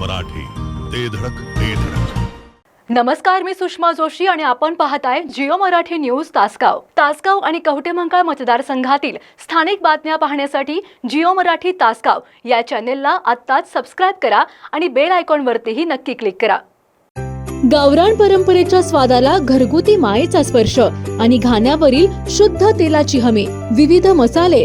मराठी. ते धडक ते धडक. नमस्कार मी सुषमा जोशी आणि आपण पाहताय जिओ मराठी न्यूज तासगाव. तासगाव आणि कवटेमंकाळ मतदारसंघातील स्थानिक बातम्या पाहण्यासाठी जिओ मराठी तासगाव या चॅनेलला आत्ताच सबस्क्राईब करा आणि बेल आयकॉनवरतीही नक्की क्लिक करा. गावरान परंपरेच्या स्वादाला घरगुती मायेचा स्पर्श आणि घाण्यावरील शुद्ध तेलाची हमी विविध मसाले.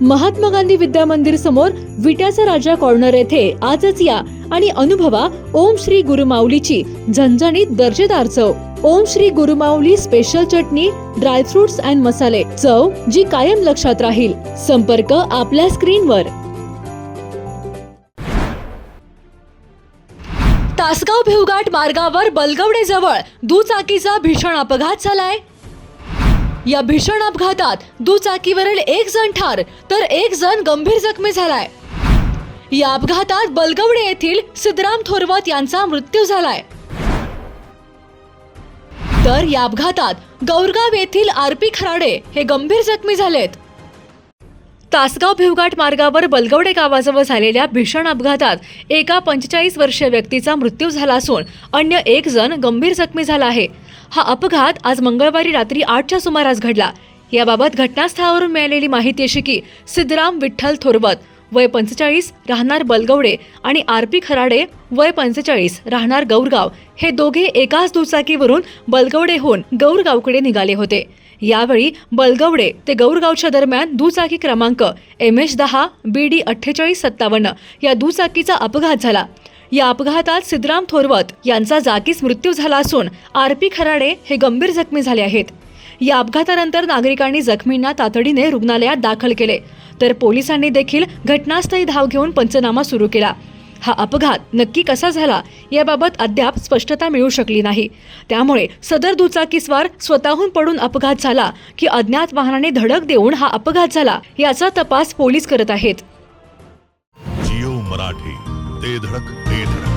महात्मा गांधी विद्या मंदिर समोर विट्याचा राजा कॉर्नर येथे आजच या आणि अनुभवा ओम श्री गुरुमाऊलीची झणझणीत दर्जेदार चव. Om Shri Gurumauli special chutney dry fruits and मसाले चव जी कायम लक्षात राहील. संपर्क आपल्या स्क्रीनवर. तासगाव भिवघाट मार्गावर बलगवडे जवळ दुचाकीचा भीषण अपघात झालाय. या भीषण अपघातात दुचाकीवरील एक जण ठार तर एक जण गंभीर जखमी झालाय. या अपघातात बलगवडे येथील सिद्धराम थोरवत यांचा मृत्यू झालाय. तर या अपघातात गौरगाव येथील आरपी खराडे हे गंभीर जखमी झालेत. तासगाव भिवघाट मार्गावर बलगवडे गावाजवळ झालेल्या भीषण अपघातात एका पंचेचाळीस वर्षीय व्यक्तीचा मृत्यू झाला असून अन्य एक जण गंभीर जखमी झाला आहे. हा अपघात आज मंगळवारी रात्री आठच्या सुमारास घडला. याबाबत घटनास्थळावरून मिळालेली माहिती अशी की सिद्धराम विठ्ठल थोरवत वय पंचेचाळीस राहणार बलगवडे आणि आर पी खराडे वय पंचेचाळीस राहणार गौरगाव हे दोघे एकाच दुचाकीवरून बलगवडेहून गौरगावकडे निघाले होते. यावेळी बलगवडे ते गौरगावच्या दरम्यान दुचाकी क्रमांक एम एच दहा बी डी अठ्ठेचाळीस सत्तावन्न या दुचाकीचा अपघात झाला. या अपघातात सिद्धराम थोरवत यांचा जागीच मृत्यू झाला असून आर पी खराडे हे गंभीर जखमी झाले आहेत. या अपघातानंतर नागरिकांनी जखमींना तातडीने रुग्णालयात दाखल केले. तर पोलिसांनी देखील घटनास्थळी धाव घेऊन पंचनामा सुरू केला. हा अपघात नक्की कसा झाला याबाबत अद्याप स्पष्टता मिळू शकली नाही. त्यामुळे सदर दुचाकीस्वार स्वतःहून पडून अपघात झाला की अज्ञात वाहनाने धडक देऊन हा अपघात झाला याचा तपास पोलीस करत आहेत. जिओ मराठी. ते धडक ते धडक.